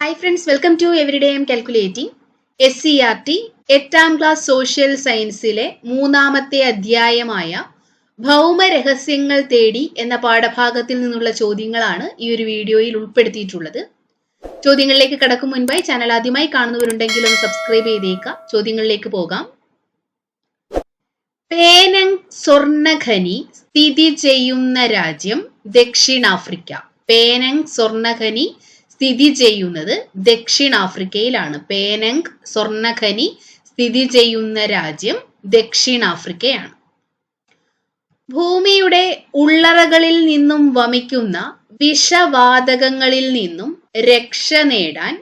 Hi friends welcome to everyday M calculating S C R T എട്ടാം class social സയൻസിലെ മൂന്നാമത്തെ അധ്യായമായ ഭൗമരഹസ്യങ്ങൾ തേടി എന്ന പാഠഭാഗത്തിൽ നിന്നുള്ള ചോദ്യങ്ങളാണ് ഈ ഒരു വീഡിയോയിൽ ഉൾപ്പെടുത്തിയിട്ടുള്ളത്. ചോദ്യങ്ങളിലേക്ക് കടക്കും മുൻപായി ചാനൽ ആദ്യമായി കാണുന്നവരുണ്ടെങ്കിൽ ഒന്ന് സബ്സ്ക്രൈബ് ചെയ്തേക്കാം ചോദ്യങ്ങളിലേക്ക് പോകാം. പേനങ് സ്വർണഖനി സ്ഥിതി ചെയ്യുന്ന രാജ്യം ദക്ഷിണാഫ്രിക്ക. പേനങ് സ്വർണഖനി സ്ഥിതി ചെയ്യുന്നത് ദക്ഷിണാഫ്രിക്കയിലാണ്. പേനങ് സ്വർണഖനി സ്ഥിതി ചെയ്യുന്ന രാജ്യം ദക്ഷിണാഫ്രിക്കയാണ്. ഭൂമിയുടെ ഉള്ളറകളിൽ നിന്നും വമിക്കുന്ന വിഷവാതകങ്ങളിൽ നിന്നും രക്ഷ നേടാൻ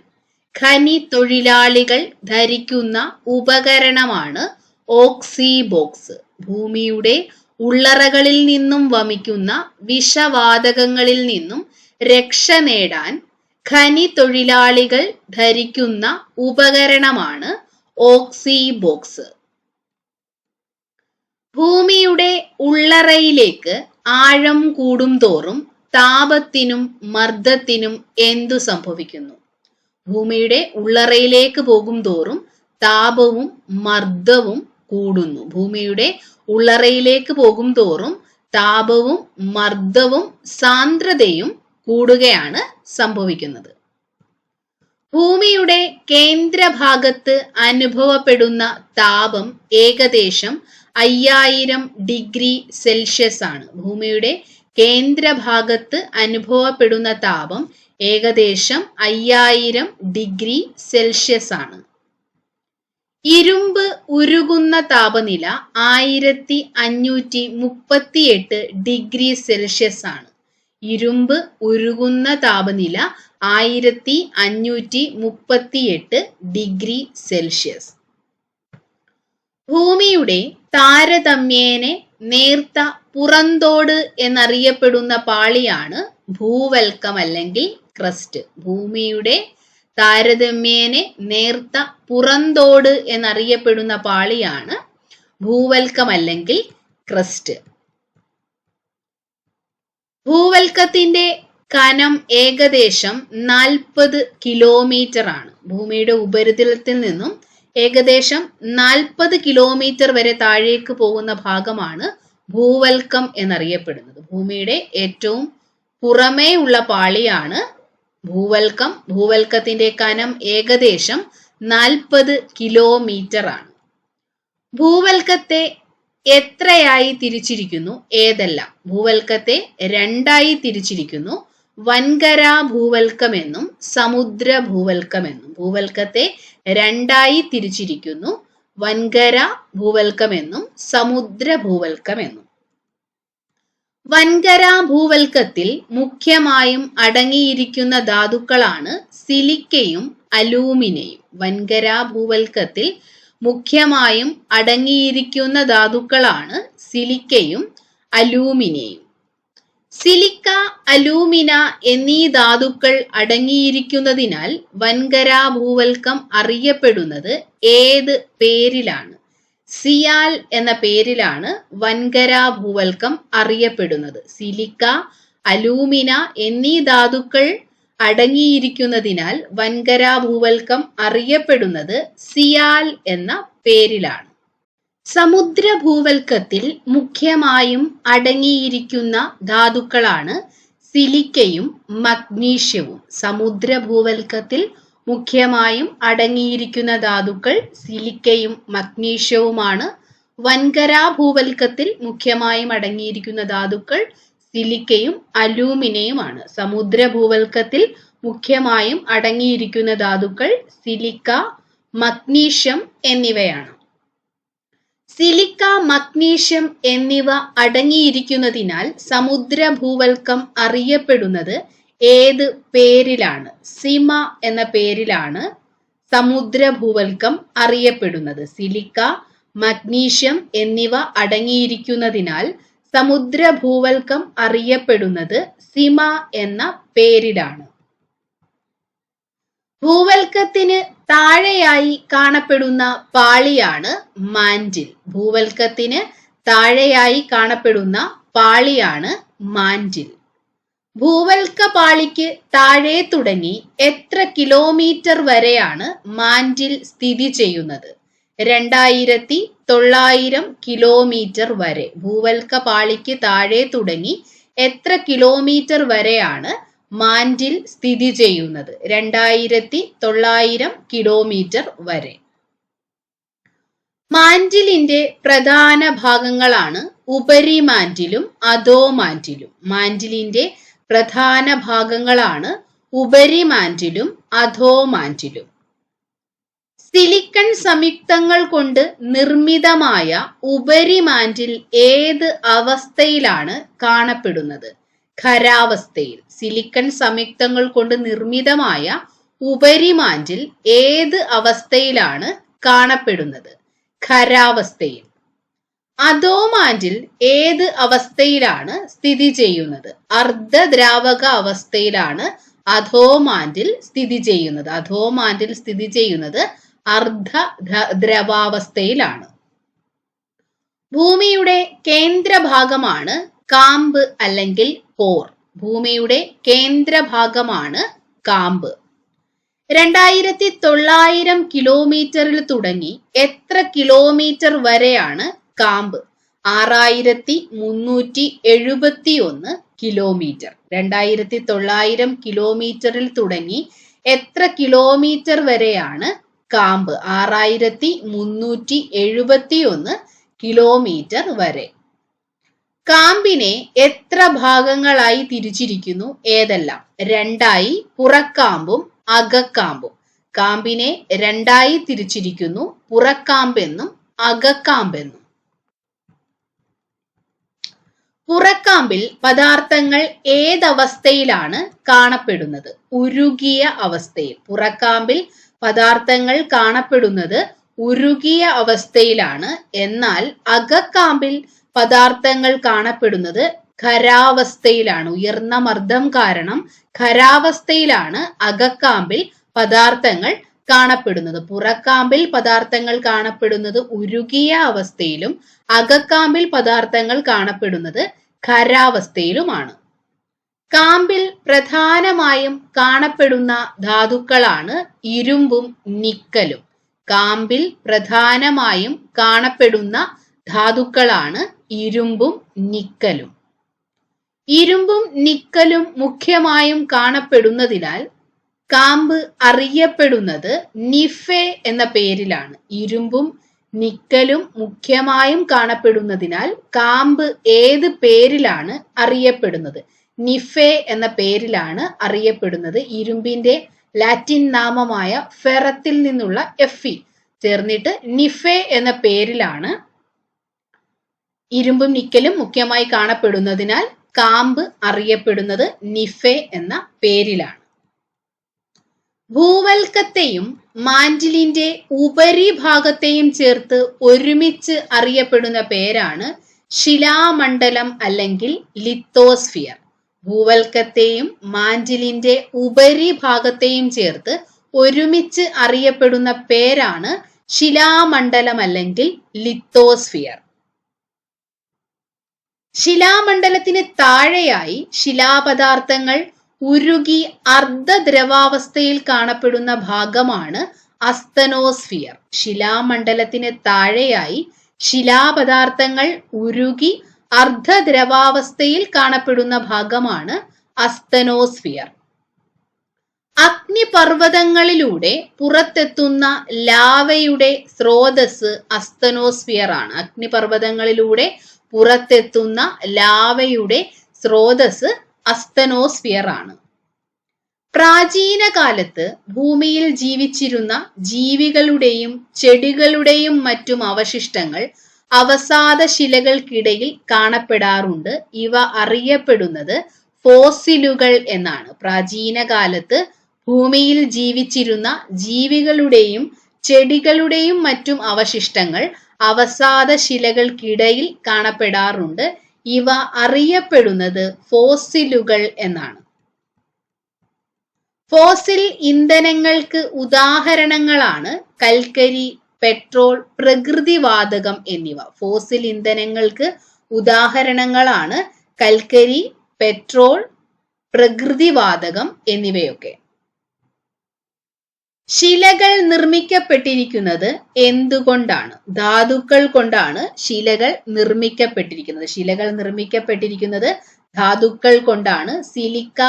ഖനി തൊഴിലാളികൾ ധരിക്കുന്ന ഉപകരണമാണ് ഓക്സി ബോക്സ് ഭൂമിയുടെ ഉള്ളറകളിൽ നിന്നും വമിക്കുന്ന വിഷവാതകങ്ങളിൽ നിന്നും രക്ഷ നേടാൻ ഖനി തൊഴിലാളികൾ ധരിക്കുന്ന ഉപകരണമാണ് ഓക്സി ബോക്സ് ഭൂമിയുടെ ഉള്ളറയിലേക്ക് ആഴം കൂടും തോറും താപത്തിനും മർദ്ദത്തിനും എന്തു സംഭവിക്കുന്നു? ഭൂമിയുടെ ഉള്ളറയിലേക്ക് പോകും തോറും താപവും മർദ്ദവും കൂടുന്നു. ഭൂമിയുടെ ഉള്ളറയിലേക്ക് പോകും തോറും താപവും മർദ്ദവും സാന്ദ്രതയും കൂടുകയാണ് സംഭവിക്കുന്നത്. ഭൂമിയുടെ കേന്ദ്രഭാഗത്ത് അനുഭവപ്പെടുന്ന താപം ഏകദേശം അയ്യായിരം ഡിഗ്രി സെൽഷ്യസ് ആണ്. ഭൂമിയുടെ കേന്ദ്രഭാഗത്ത് അനുഭവപ്പെടുന്ന താപം ഏകദേശം അയ്യായിരം ഡിഗ്രി സെൽഷ്യസ് ആണ്. ഇരുമ്പ് ഉരുകുന്ന താപനില ആയിരത്തി അഞ്ഞൂറ്റി മുപ്പത്തി എട്ട് ഡിഗ്രി സെൽഷ്യസ് ആണ്. ഇരുമ്പ് ഉരുകുന്ന താപനില ആയിരത്തി അഞ്ഞൂറ്റി മുപ്പത്തി എട്ട് ഡിഗ്രി സെൽഷ്യസ്. ഭൂമിയുടെ താരതമ്യേനെ നേർത്ത പുറന്തോട് എന്നറിയപ്പെടുന്ന പാളിയാണ് ഭൂവൽക്കം അല്ലെങ്കിൽ ക്രസ്റ്റ്. ഭൂമിയുടെ താരതമ്യേനെ നേർത്ത പുറന്തോട് എന്നറിയപ്പെടുന്ന പാളിയാണ് ഭൂവൽക്കം അല്ലെങ്കിൽ ക്രസ്റ്റ്. ഭൂവൽക്കത്തിന്റെ കനം ഏകദേശം നാൽപ്പത് കിലോമീറ്റർ ആണ് ഭൂമിയുടെ ഉപരിതലത്തിൽ നിന്നും ഏകദേശം നാൽപ്പത് കിലോമീറ്റർ വരെ താഴേക്ക് പോകുന്ന ഭാഗമാണ് ഭൂവൽക്കം എന്നറിയപ്പെടുന്നത്. ഭൂമിയുടെ ഏറ്റവും പുറമേ ഉള്ള പാളിയാണ് ഭൂവൽക്കം. ഭൂവൽക്കത്തിന്റെ കനം ഏകദേശം നാൽപ്പത് കിലോമീറ്റർ ആണ് ഭൂവൽക്കത്തെ എത്രയായി തിരിച്ചിരിക്കുന്നു? ഏതെല്ലാം? ഭൂവൽക്കത്തെ രണ്ടായി തിരിച്ചിരിക്കുന്നു. വൻകര ഭൂവൽക്കമെന്നും സമുദ്ര ഭൂവൽക്കമെന്നും. ഭൂവൽക്കത്തെ രണ്ടായി തിരിച്ചിരിക്കുന്നു. വൻകര ഭൂവൽക്കമെന്നും സമുദ്ര ഭൂവൽക്കമെന്നും. വൻകര ഭൂവൽക്കത്തിൽ മുഖ്യമായും അടങ്ങിയിരിക്കുന്ന ധാതുക്കളാണ് സിലിക്കയും അലൂമിനയും. വൻകര ഭൂവൽക്കത്തിൽ മുഖ്യമായും അടങ്ങിയിരിക്കുന്ന ധാതുക്കളാണ് സിലിക്കയും അലൂമിനയും സിലിക്ക അലൂമിന എന്നീ ധാതുക്കൾ അടങ്ങിയിരിക്കുന്നതിനാൽ വൻകര ഭൂവൽക്കം അറിയപ്പെടുന്നത് ഏത് പേരിലാണ്? സിയാൽ എന്ന പേരിലാണ് വൻകര ഭൂവൽക്കം അറിയപ്പെടുന്നത്. സിലിക്ക അലൂമിന എന്നീ ധാതുക്കൾ അടങ്ങിയിരിക്കുന്നതിനാൽ വൻകര ഭൂവൽക്കം അറിയപ്പെടുന്നത് സിയാൽ എന്ന പേരിലാണ്. സമുദ്ര ഭൂവൽക്കത്തിൽ മുഖ്യമായും അടങ്ങിയിരിക്കുന്ന ധാതുക്കളാണ് സിലിക്കയും മഗ്നീഷ്യവും. സമുദ്ര ഭൂവൽക്കത്തിൽ മുഖ്യമായും അടങ്ങിയിരിക്കുന്ന ധാതുക്കൾ സിലിക്കയും മഗ്നീഷ്യവുമാണ്. വൻകര ഭൂവൽക്കത്തിൽ മുഖ്യമായും അടങ്ങിയിരിക്കുന്ന ധാതുക്കൾ സിലിക്കയും അലൂമിനയുമാണ്. സമുദ്ര ഭൂവൽക്കത്തിൽ മുഖ്യമായും അടങ്ങിയിരിക്കുന്ന ധാതുക്കൾ സിലിക്ക മഗ്നീഷ്യം എന്നിവയാണ്. സിലിക്ക മഗ്നീഷ്യം എന്നിവ അടങ്ങിയിരിക്കുന്നതിനാൽ സമുദ്ര ഭൂവൽക്കം അറിയപ്പെടുന്നത് ഏത് പേരിലാണ്? സിമ എന്ന പേരിലാണ് സമുദ്ര ഭൂവൽക്കം അറിയപ്പെടുന്നത്. സിലിക്ക മഗ്നീഷ്യം എന്നിവ അടങ്ങിയിരിക്കുന്നതിനാൽ സമുദ്ര ഭൂവൽക്കം അറിയപ്പെടുന്നത് സിമ എന്ന പേരിലാണ്. ഭൂവൽക്കത്തിന് താഴെയായി കാണപ്പെടുന്ന പാളിയാണ് മാൻഡിൽ. ഭൂവൽക്കത്തിന് താഴെയായി കാണപ്പെടുന്ന പാളിയാണ് മാൻഡിൽ. ഭൂവൽക്ക പാളിക്ക് താഴെ തുടങ്ങി എത്ര കിലോമീറ്റർ വരെയാണ് മാൻഡിൽ സ്ഥിതി ചെയ്യുന്നത്? രണ്ടായിരത്തി തൊള്ളായിരം കിലോമീറ്റർ വരെ. ഭൂവൽക്ക പാളിക്ക് താഴെ തുടങ്ങി എത്ര കിലോമീറ്റർ വരെയാണ് മാൻഡിൽ സ്ഥിതി ചെയ്യുന്നത്? രണ്ടായിരത്തി തൊള്ളായിരം കിലോമീറ്റർ വരെ. മാൻഡിലിന്റെ പ്രധാന ഭാഗങ്ങളാണ് ഉപരി മാൻഡിലും അധോ മാൻഡിലും മാൻഡിലിന്റെ പ്രധാന ഭാഗങ്ങളാണ് ഉപരി മാൻഡിലും അധോ മാൻഡിലും സിലിക്കൺ സംയുക്തങ്ങൾ കൊണ്ട് നിർമ്മിതമായ ഉപരിമാൻഡിൽ ഏത് അവസ്ഥയിലാണ് കാണപ്പെടുന്നത്? ഖരാവസ്ഥയിൽ സിലിക്കൺ സംയുക്തങ്ങൾ കൊണ്ട് നിർമ്മിതമായ ഉപരിമാൻഡിൽ ഏത് അവസ്ഥയിലാണ് കാണപ്പെടുന്നത്? ഖരാവസ്ഥയിൽ. അധോമാൻഡിൽ ഏത് അവസ്ഥയിലാണ് സ്ഥിതി ചെയ്യുന്നത്? അർദ്ധദ്രാവക അവസ്ഥയിലാണ് അധോമാൻഡിൽ സ്ഥിതി ചെയ്യുന്നത്. അധോമാൻഡിൽ സ്ഥിതി ചെയ്യുന്നത് അർദ്ധ ദ്രവാവസ്ഥയിലാണ്. ഭൂമിയുടെ കേന്ദ്രഭാഗമാണ് കാമ്പ് അല്ലെങ്കിൽ കോർ ഭൂമിയുടെ കേന്ദ്രഭാഗമാണ് കാമ്പ്. രണ്ടായിരത്തി തൊള്ളായിരം കിലോമീറ്ററിൽ തുടങ്ങി എത്ര കിലോമീറ്റർ വരെയാണ് കാമ്പ്? ആറായിരത്തി മുന്നൂറ്റി എഴുപത്തി ഒന്ന് കിലോമീറ്റർ. രണ്ടായിരത്തി തൊള്ളായിരം കിലോമീറ്ററിൽ തുടങ്ങി എത്ര കിലോമീറ്റർ വരെയാണ് കാമ്പ് ആറായിരത്തി മുന്നൂറ്റി എഴുപത്തി ഒന്ന് കിലോമീറ്റർ വരെ. കാമ്പിനെ എത്ര ഭാഗങ്ങളായി തിരിച്ചിരിക്കുന്നു? ഏതെല്ലാം? രണ്ടായി പുറക്കാമ്പും അകക്കാമ്പും. കാമ്പിനെ രണ്ടായി തിരിച്ചിരിക്കുന്നു പുറക്കാമ്പെന്നും അകക്കാമ്പെന്നും. പുറക്കാമ്പിൽ പദാർത്ഥങ്ങൾ ഏതവസ്ഥയിലാണ് കാണപ്പെടുന്നത്? ഉരുകിയ അവസ്ഥയിൽ. പുറക്കാമ്പിൽ പദാർത്ഥങ്ങൾ കാണപ്പെടുന്നത് ഉരുകിയ അവസ്ഥയിലാണ്. എന്നാൽ അകക്കാമ്പിൽ പദാർത്ഥങ്ങൾ കാണപ്പെടുന്നത് ഖരാവസ്ഥയിലാണ്. ഉയർന്ന മർദ്ദം കാരണം ഖരാവസ്ഥയിലാണ് അകക്കാമ്പിൽ പദാർത്ഥങ്ങൾ കാണപ്പെടുന്നത്. പുറക്കാമ്പിൽ പദാർത്ഥങ്ങൾ കാണപ്പെടുന്നത് ഉരുകിയ അവസ്ഥയിലും അകക്കാമ്പിൽ പദാർത്ഥങ്ങൾ കാണപ്പെടുന്നത് ഖരാവസ്ഥയിലുമാണ്. കാമ്പിൽ പ്രധാനമായും കാണപ്പെടുന്ന ധാതുക്കളാണ് ഇരുമ്പും നിക്കലും. കാമ്പിൽ പ്രധാനമായും കാണപ്പെടുന്ന ധാതുക്കളാണ് ഇരുമ്പും നിക്കലും. ഇരുമ്പും നിക്കലും മുഖ്യമായും കാണപ്പെടുന്നതിനാൽ കാമ്പ് അറിയപ്പെടുന്നത് നിഫെ എന്ന പേരിലാണ്. ഇരുമ്പും നിക്കലും മുഖ്യമായും കാണപ്പെടുന്നതിനാൽ കാമ്പ് ഏത് പേരിലാണ് അറിയപ്പെടുന്നത്? നിഫെ എന്ന പേരിലാണ് അറിയപ്പെടുന്നത് ഇരുമ്പിന്റെ ലാറ്റിൻ നാമമായ ഫെറത്തിൽ നിന്നുള്ള എഫി ചേർന്നിട്ട് നിഫെ എന്ന പേരിലാണ് ഇരുമ്പും നിക്കലും മുഖ്യമായി കാണപ്പെടുന്നതിനാൽ കാമ്പ് അറിയപ്പെടുന്നത് നിഫെ എന്ന പേരിലാണ്. ഭൂവൽക്കത്തെയും മാൻഡിലിന്റെ ഉപരിഭാഗത്തെയും ചേർത്ത് ഒരുമിച്ച് അറിയപ്പെടുന്ന പേരാണ് ശിലാമണ്ഡലം അല്ലെങ്കിൽ ലിത്തോസ്ഫിയർ. ഭൂവൽക്കത്തെയും മാൻഡിലിന്റെ ഉപരിഭാഗത്തെയും ചേർത്ത് ഒരുമിച്ച് അറിയപ്പെടുന്ന പേരാണ് ശിലാമണ്ഡലം അല്ലെങ്കിൽ ലിത്തോസ്ഫിയർ. ശിലാമണ്ഡലത്തിന് താഴെയായി ശിലാപദാർത്ഥങ്ങൾ ഉരുകി അർദ്ധദ്രവാവസ്ഥയിൽ കാണപ്പെടുന്ന ഭാഗമാണ് അസ്തനോസ്ഫിയർ. ശിലാമണ്ഡലത്തിന് താഴെയായി ശിലാപദാർത്ഥങ്ങൾ ഉരുകി അർദ്ധദ്രവാവസ്ഥയിൽ കാണപ്പെടുന്ന ഭാഗമാണ് അസ്തനോസ്ഫിയർ. അഗ്നിപർവതങ്ങളിലൂടെ പുറത്തെത്തുന്ന ലാവയുടെ സ്രോതസ് അസ്തനോസ്ഫിയർ ആണ്. അഗ്നിപർവതങ്ങളിലൂടെ പുറത്തെത്തുന്ന ലാവയുടെ സ്രോതസ് അസ്തനോസ്ഫിയർ ആണ്. പ്രാചീന കാലത്ത് ഭൂമിയിൽ ജീവിച്ചിരുന്ന ജീവികളുടെയും ചെടികളുടെയും മറ്റും അവശിഷ്ടങ്ങൾ അവസാദ ശിലകൾക്കിടയിൽ കാണപ്പെടാറുണ്ട്. ഇവ അറിയപ്പെടുന്നത് ഫോസിലുകൾ എന്നാണ്. പ്രാചീന കാലത്ത് ഭൂമിയിൽ ജീവിച്ചിരുന്ന ജീവികളുടെയും ചെടികളുടെയും മറ്റും അവശിഷ്ടങ്ങൾ അവസാദ ശിലകൾക്കിടയിൽ കാണപ്പെടാറുണ്ട്. ഇവ അറിയപ്പെടുന്നത് ഫോസിലുകൾ എന്നാണ്. ഫോസിൽ ഇന്ധനങ്ങൾക്ക് ഉദാഹരണങ്ങളാണ് കൽക്കരി പെട്രോൾ പ്രകൃതിവാതകം എന്നിവ. ഫോസിൽ ഇന്ധനങ്ങൾക്ക് ഉദാഹരണങ്ങളാണ് കൽക്കരി പെട്രോൾ പ്രകൃതിവാതകം എന്നിവയൊക്കെ. ശിലകൾ നിർമ്മിക്കപ്പെട്ടിരിക്കുന്നത് എന്തുകൊണ്ടാണ്? ധാതുക്കൾ കൊണ്ടാണ് ശിലകൾ നിർമ്മിക്കപ്പെട്ടിരിക്കുന്നത്. ശിലകൾ നിർമ്മിക്കപ്പെട്ടിരിക്കുന്നത് ധാതുക്കൾ കൊണ്ടാണ്. സിലിക്ക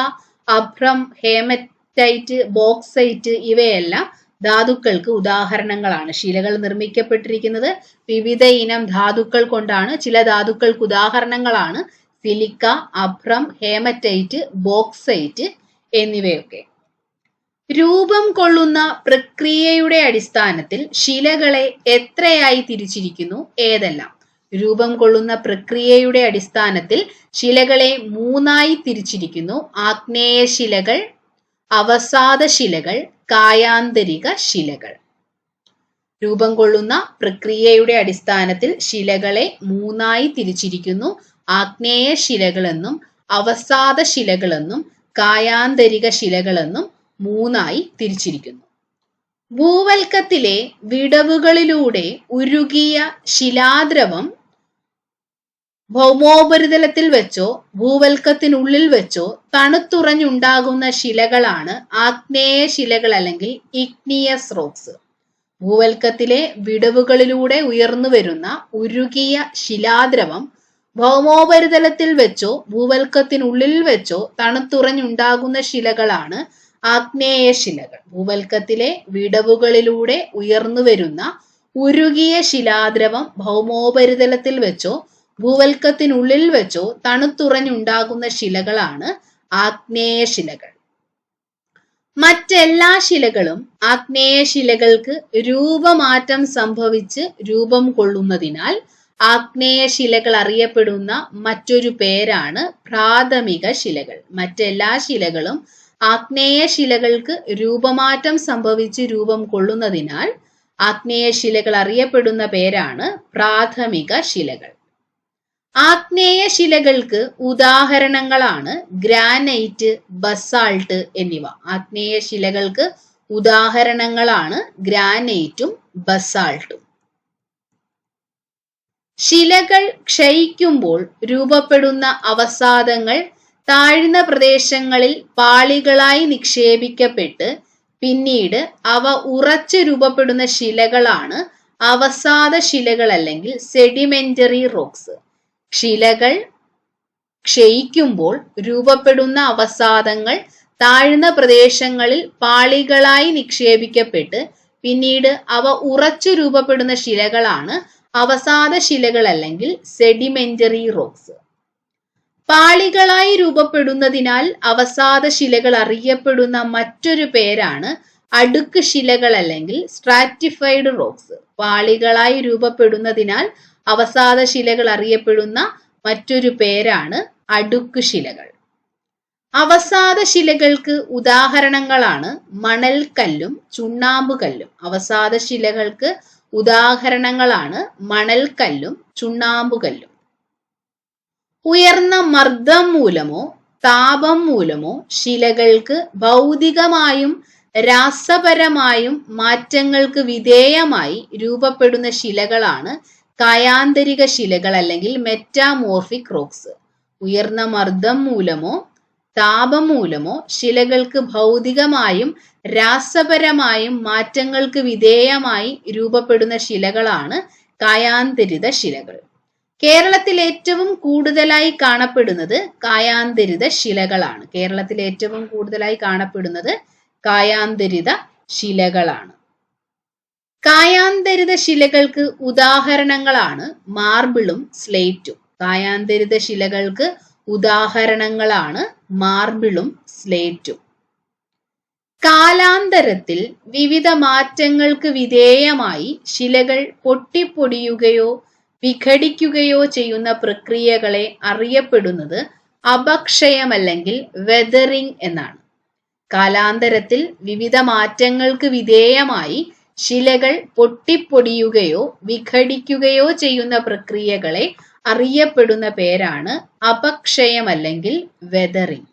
അഭ്രം ഹേമറ്റൈറ്റ് ബോക്സൈറ്റ് ഇവയെല്ലാം ധാതുക്കൾക്ക് ഉദാഹരണങ്ങളാണ്. ശിലകൾ നിർമ്മിക്കപ്പെട്ടിരിക്കുന്നത് വിവിധ ഇനം ധാതുക്കൾ കൊണ്ടാണ്. ചില ധാതുക്കൾക്ക് ഉദാഹരണങ്ങളാണ് സിലിക്ക അഭ്രം ഹേമറ്റൈറ്റ് ബോക്സൈറ്റ് എന്നിവയൊക്കെ. രൂപം കൊള്ളുന്ന പ്രക്രിയയുടെ അടിസ്ഥാനത്തിൽ ശിലകളെ എത്രയായി തിരിച്ചിരിക്കുന്നു? ഏതെല്ലാം? രൂപം കൊള്ളുന്ന പ്രക്രിയയുടെ അടിസ്ഥാനത്തിൽ ശിലകളെ മൂന്നായി തിരിച്ചിരിക്കുന്നു. ആഗ്നേയ ശിലകൾ അവസാദ ശിലകൾ കായാന്തരിക ശിലകൾ രൂപം കൊള്ളുന്ന പ്രക്രിയയുടെ അടിസ്ഥാനത്തിൽ ശിലകളെ മൂന്നായി തിരിച്ചിരിക്കുന്നു. ആഗ്നേയ ശിലകളെന്നും അവസാദ ശിലകളെന്നും കായാന്തരിക ശിലകളെന്നും മൂന്നായി തിരിച്ചിരിക്കുന്നു. ഭൂവൽക്കത്തിലെ വിടവുകളിലൂടെ ഉരുകിയ ശിലാദ്രവം ഭൗമോപരിതലത്തിൽ വെച്ചോ ഭൂവൽക്കത്തിനുള്ളിൽ വെച്ചോ തണുത്തുറഞ്ഞുണ്ടാകുന്ന ശിലകളാണ് ആഗ്നേയ ശിലകൾ അല്ലെങ്കിൽ ഇഗ്നിയസ് റോക്സ് ഭൂവൽക്കത്തിലെ വിടവുകളിലൂടെ ഉയർന്നു വരുന്ന ഉരുകിയ ശിലാദ്രവം ഭൗമോപരിതലത്തിൽ വെച്ചോ ഭൂവൽക്കത്തിനുള്ളിൽ വെച്ചോ തണുത്തുറഞ്ഞുണ്ടാകുന്ന ശിലകളാണ് ആഗ്നേയ ശിലകൾ. ഭൂവൽക്കത്തിലെ വിടവുകളിലൂടെ ഉയർന്നു വരുന്ന ഉരുകിയ ശിലാദ്രവം ഭൗമോപരിതലത്തിൽ വെച്ചോ ഭൂവൽക്കത്തിനുള്ളിൽ വെച്ചോ തണുത്തുറഞ്ഞുണ്ടാകുന്ന ശിലകളാണ് ആഗ്നേയ ശിലകൾ. മറ്റെല്ലാ ശിലകളും ആഗ്നേയ ശിലകൾക്ക് രൂപമാറ്റം സംഭവിച്ച് രൂപം കൊള്ളുന്നതിനാൽ ആഗ്നേയ ശിലകൾ അറിയപ്പെടുന്ന മറ്റൊരു പേരാണ് പ്രാഥമിക ശിലകൾ. മറ്റെല്ലാ ശിലകളും ആഗ്നേയ ശിലകൾക്ക് രൂപമാറ്റം സംഭവിച്ച് രൂപം കൊള്ളുന്നതിനാൽ ആഗ്നേയ ശിലകൾ അറിയപ്പെടുന്ന പേരാണ് പ്രാഥമിക ശിലകൾ. ആഗ്നേയ ശിലകൾക്ക് ഉദാഹരണങ്ങളാണ് ഗ്രാനൈറ്റ് ബസാൾട്ട് എന്നിവ. ആഗ്നേയ ശിലകൾക്ക് ഉദാഹരണങ്ങളാണ് ഗ്രാനൈറ്റും ബസാൾട്ടും. ശിലകൾ ക്ഷയിക്കുമ്പോൾ രൂപപ്പെടുന്ന അവസാദങ്ങൾ താഴ്ന്ന പ്രദേശങ്ങളിൽ പാളികളായി നിക്ഷേപിക്കപ്പെട്ട് പിന്നീട് അവ ഉറച്ചു രൂപപ്പെടുന്ന ശിലകളാണ് അവസാദ ശിലകൾ അല്ലെങ്കിൽ സെഡിമെന്ററി റോക്സ് ശിലകൾ ക്ഷയിക്കുമ്പോൾ രൂപപ്പെടുന്ന അവസാദങ്ങൾ താഴ്ന്ന പ്രദേശങ്ങളിൽ പാളികളായി നിക്ഷേപിക്കപ്പെട്ട് പിന്നീട് അവ ഉറച്ചു രൂപപ്പെടുന്ന ശിലകളാണ് അവസാദ ശിലകൾ അല്ലെങ്കിൽ സെഡിമെന്ററി റോക്സ്. പാളികളായി രൂപപ്പെടുന്നതിനാൽ അവസാദ ശിലകൾ അറിയപ്പെടുന്ന മറ്റൊരു പേരാണ് അടുക്ക് ശിലകൾ അല്ലെങ്കിൽ സ്ട്രാറ്റിഫൈഡ് റോക്സ്. പാളികളായി രൂപപ്പെടുന്നതിനാൽ അവസാദ ശിലകൾ അറിയപ്പെടുന്ന മറ്റൊരു പേരാണ് അടുക്ക് ശിലകൾ. അവസാദ ശിലകൾക്ക് ഉദാഹരണങ്ങളാണ് മണൽക്കല്ലും ചുണ്ണാമ്പുകല്ലും. അവസാദ ശിലകൾക്ക് ഉദാഹരണങ്ങളാണ് മണൽക്കല്ലും ചുണ്ണാമ്പുകല്ലും. ഉയർന്ന മർദ്ദം മൂലമോ താപം മൂലമോ ശിലകൾക്ക് ഭൗതികമായും രാസപരമായും മാറ്റങ്ങൾക്ക് വിധേയമായി രൂപപ്പെടുന്ന ശിലകളാണ് കായാന്തരിക ശിലകൾ അല്ലെങ്കിൽ മെറ്റാമോർഫിക് റോക്സ് ഉയർന്ന മർദ്ദം മൂലമോ താപം മൂലമോ ശിലകൾക്ക് ഭൗതികമായും രാസപരമായും മാറ്റങ്ങൾക്ക് വിധേയമായി രൂപപ്പെടുന്ന ശിലകളാണ് കായാന്തരിത ശിലകൾ. കേരളത്തിൽ ഏറ്റവും കൂടുതലായി കാണപ്പെടുന്നത് കായാന്തരിത ശിലകളാണ്. കേരളത്തിൽ ഏറ്റവും കൂടുതലായി കാണപ്പെടുന്നത് കായാന്തരിത ശിലകളാണ്. കായാന്തരിത ശിലകൾക്ക് ഉദാഹരണങ്ങളാണ് മാർബിളും സ്ലേറ്റും. കായാന്തരിത ശിലകൾക്ക് ഉദാഹരണങ്ങളാണ് മാർബിളും സ്ലേറ്റും. കാലാന്തരത്തിൽ വിവിധ മാറ്റങ്ങൾക്ക് വിധേയമായി ശിലകൾ പൊട്ടിപ്പൊടിയുകയോ വിഘടിക്കുകയോ ചെയ്യുന്ന പ്രക്രിയകളെ അറിയപ്പെടുന്നത് അപക്ഷയമല്ലെങ്കിൽ വെതറിംഗ് എന്നാണ്. കാലാന്തരത്തിൽ വിവിധ മാറ്റങ്ങൾക്ക് വിധേയമായി ശിലകൾ പൊട്ടിപ്പൊടിയുകയോ വിഘടിക്കുകയോ ചെയ്യുന്ന പ്രക്രിയകളെ അറിയപ്പെടുന്ന പേരാണ് അപക്ഷയമല്ലെങ്കിൽ വെതറിംഗ്.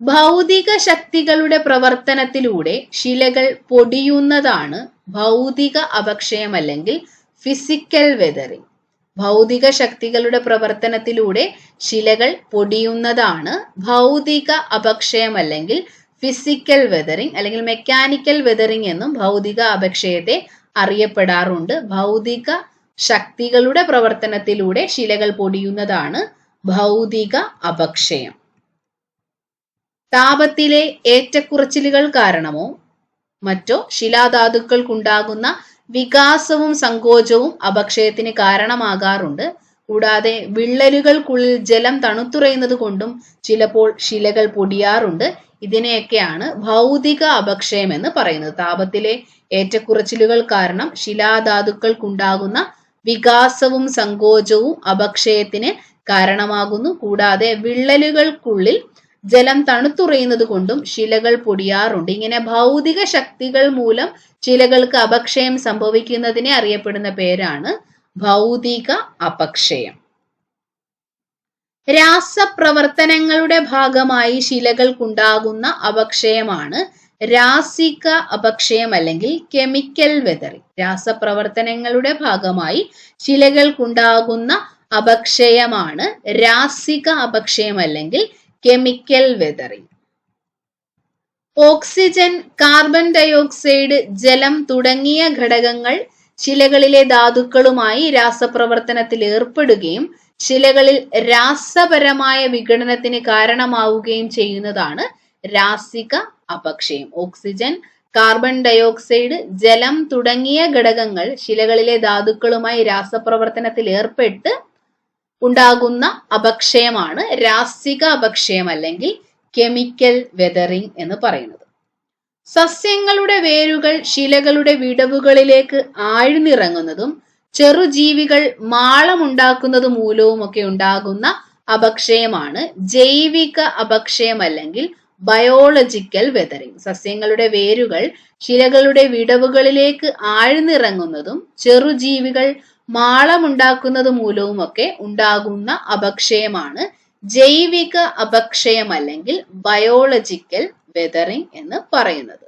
ഭൗതിക ശക്തികളുടെ പ്രവർത്തനത്തിലൂടെ ശിലകൾ പൊടിയുന്നതാണ് ഭൗതിക അപക്ഷയം അല്ലെങ്കിൽ ഫിസിക്കൽ വെതറിംഗ്. ഭൗതിക ശക്തികളുടെ പ്രവർത്തനത്തിലൂടെ ശിലകൾ പൊടിയുന്നതാണ് ഭൗതിക അപക്ഷയം അല്ലെങ്കിൽ ഫിസിക്കൽ വെതറിംഗ് അല്ലെങ്കിൽ മെക്കാനിക്കൽ വെതറിംഗ് എന്നും ഭൗതിക അപക്ഷയത്തെ അറിയപ്പെടാറുണ്ട്. ഭൗതിക ശക്തികളുടെ പ്രവർത്തനത്തിലൂടെ ശിലകൾ പൊടിയുന്നതാണ് ഭൗതിക അപക്ഷയം. താപത്തിലെ ഏറ്റക്കുറച്ചിലുകൾ കാരണമോ മറ്റോ ശിലാധാതുക്കൾക്കുണ്ടാകുന്ന വികാസവും സങ്കോചവും അപക്ഷയത്തിന് കാരണമാകാറുണ്ട്. കൂടാതെ വിള്ളലുകൾക്കുള്ളിൽ ജലം തണുത്തുറയുന്നത് കൊണ്ടും ചിലപ്പോൾ ശിലകൾ പൊടിയാറുണ്ട്. ഇതിനെയൊക്കെയാണ് ഭൗതിക അപക്ഷയം എന്ന് പറയുന്നത്. താപത്തിലെ ഏറ്റക്കുറച്ചിലുകൾ കാരണം ശിലാധാതുക്കൾക്കുണ്ടാകുന്ന വികാസവും സങ്കോചവും അപക്ഷയത്തിന് കാരണമാകുന്നു. കൂടാതെ വിള്ളലുകൾക്കുള്ളിൽ ജലം തണുത്തുറയുന്നത് കൊണ്ടും ശിലകൾ പൊടിയാറുണ്ട്. ഇങ്ങനെ ഭൗതിക ശക്തികൾ മൂലം ശിലകൾക്ക് അപക്ഷയം സംഭവിക്കുന്നതിനെ അറിയപ്പെടുന്ന പേരാണ് ഭൗതിക അപക്ഷയം. രാസപ്രവർത്തനങ്ങളുടെ ഭാഗമായി ശിലകൾക്കുണ്ടാകുന്ന അപക്ഷയമാണ് രാസിക അപക്ഷയം അല്ലെങ്കിൽ കെമിക്കൽ വെതറിംഗ് രാസപ്രവർത്തനങ്ങളുടെ ഭാഗമായി ശിലകൾക്കുണ്ടാകുന്ന അപക്ഷയമാണ് രാസിക അപക്ഷയം അല്ലെങ്കിൽ chemical weathering oxygen carbon dioxide ജലം തുടങ്ങിയ ഘടകങ്ങൾ ശിലകളിലെ ധാതുക്കളുമായി രാസപ്രവർത്തനത്തിൽ ഏർപ്പെടുകയും ശിലകളിൽ രാസപരമായ വിഘടനത്തിന് കാരണമാവുകയും ചെയ്യുന്നതാണ് രാസിക അപക്ഷയം. ഓക്സിജൻ കാർബൺ ഡയോക്സൈഡ് ജലം തുടങ്ങിയ ഘടകങ്ങൾ ശിലകളിലെ ധാതുക്കളുമായി രാസപ്രവർത്തനത്തിൽ ഏർപ്പെട്ട് ഉണ്ടാകുന്ന അപക്ഷയമാണ് രാസിക അപക്ഷയം അല്ലെങ്കിൽ കെമിക്കൽ വെതറിംഗ് എന്ന് പറയുന്നത്. സസ്യങ്ങളുടെ വേരുകൾ ശിലകളുടെ വിടവുകളിലേക്ക് ആഴ്ന്നിറങ്ങുന്നതും ചെറുജീവികൾ മാളമുണ്ടാക്കുന്നത് മൂലവും ഒക്കെ ഉണ്ടാകുന്ന അപക്ഷയമാണ് ജൈവിക അപക്ഷയം അല്ലെങ്കിൽ ബയോളജിക്കൽ വെതറിംഗ് സസ്യങ്ങളുടെ വേരുകൾ ശിലകളുടെ വിടവുകളിലേക്ക് ആഴ്ന്നിറങ്ങുന്നതും ചെറുജീവികൾ മാളമുണ്ടാക്കുന്നത് മൂലവുമൊക്കെ ഉണ്ടാകുന്ന അപക്ഷയമാണ് ജൈവിക അപക്ഷയം അല്ലെങ്കിൽ ബയോളജിക്കൽ വെതറിംഗ് എന്ന് പറയുന്നത്.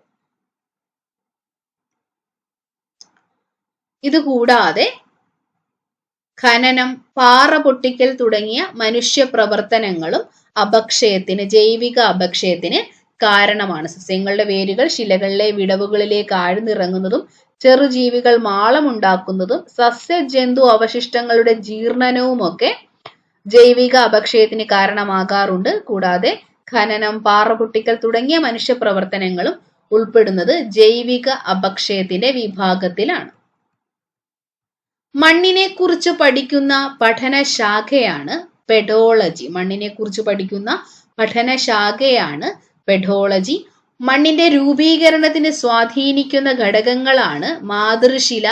ഇതുകൂടാതെ ഖനനം പാറ പൊട്ടിക്കൽ തുടങ്ങിയ മനുഷ്യ പ്രവർത്തനങ്ങളും അപക്ഷയത്തിന് ജൈവിക അപക്ഷയത്തിന് കാരണമാണ്. സസ്യങ്ങളുടെ വേരുകൾ ശിലകളിലെ വിടവുകളിലേക്ക് ആഴ്ന്നിറങ്ങുന്നതും ചെറുജീവികൾ മാളമുണ്ടാക്കുന്നതും സസ്യജന്തു അവശിഷ്ടങ്ങളുടെ ജീർണനവുമൊക്കെ ജൈവിക അപക്ഷയത്തിന് കാരണമാകാറുണ്ട്. കൂടാതെ ഖനനം പാറ പൊട്ടിക്കൽ തുടങ്ങിയ മനുഷ്യ പ്രവർത്തനങ്ങളും ഉൾപ്പെടുന്നത് ജൈവിക അപക്ഷയത്തിന്റെ വിഭാഗത്തിലാണ്. മണ്ണിനെ കുറിച്ച് പഠിക്കുന്ന പഠനശാഖയാണ് പെഡോളജി. മണ്ണിനെ കുറിച്ച് പഠിക്കുന്ന പഠനശാഖയാണ് പെഡോളജി. മണ്ണിന്റെ രൂപീകരണത്തിന് സ്വാധീനിക്കുന്ന ഘടകങ്ങളാണ് മാതൃശില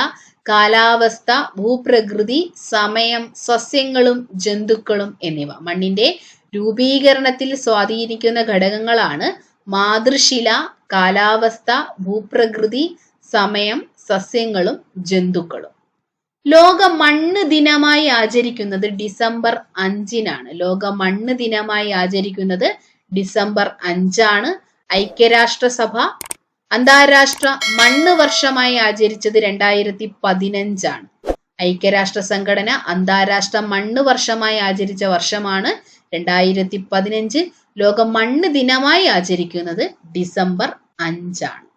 കാലാവസ്ഥ ഭൂപ്രകൃതി സമയം സസ്യങ്ങളും ജന്തുക്കളും എന്നിവ. മണ്ണിന്റെ രൂപീകരണത്തിൽ സ്വാധീനിക്കുന്ന ഘടകങ്ങളാണ് മാതൃശില കാലാവസ്ഥ ഭൂപ്രകൃതി സമയം സസ്യങ്ങളും ജന്തുക്കളും. ലോക മണ്ണ് ദിനമായി ആചരിക്കുന്നത് ഡിസംബർ അഞ്ചിനാണ്. ലോക മണ്ണ് ദിനമായി ആചരിക്കുന്നത് ഡിസംബർ അഞ്ചാണ്. ഐക്യരാഷ്ട്രസഭ അന്താരാഷ്ട്ര മണ്ണ് വർഷമായി ആചരിച്ചത് രണ്ടായിരത്തി പതിനഞ്ചാണ് ഐക്യരാഷ്ട്ര സംഘടന അന്താരാഷ്ട്ര മണ്ണ് വർഷമായി ആചരിച്ച വർഷമാണ് രണ്ടായിരത്തി പതിനഞ്ച് ലോക മണ്ണ് ദിനമായി ആചരിക്കുന്നത് ഡിസംബർ അഞ്ചാണ്.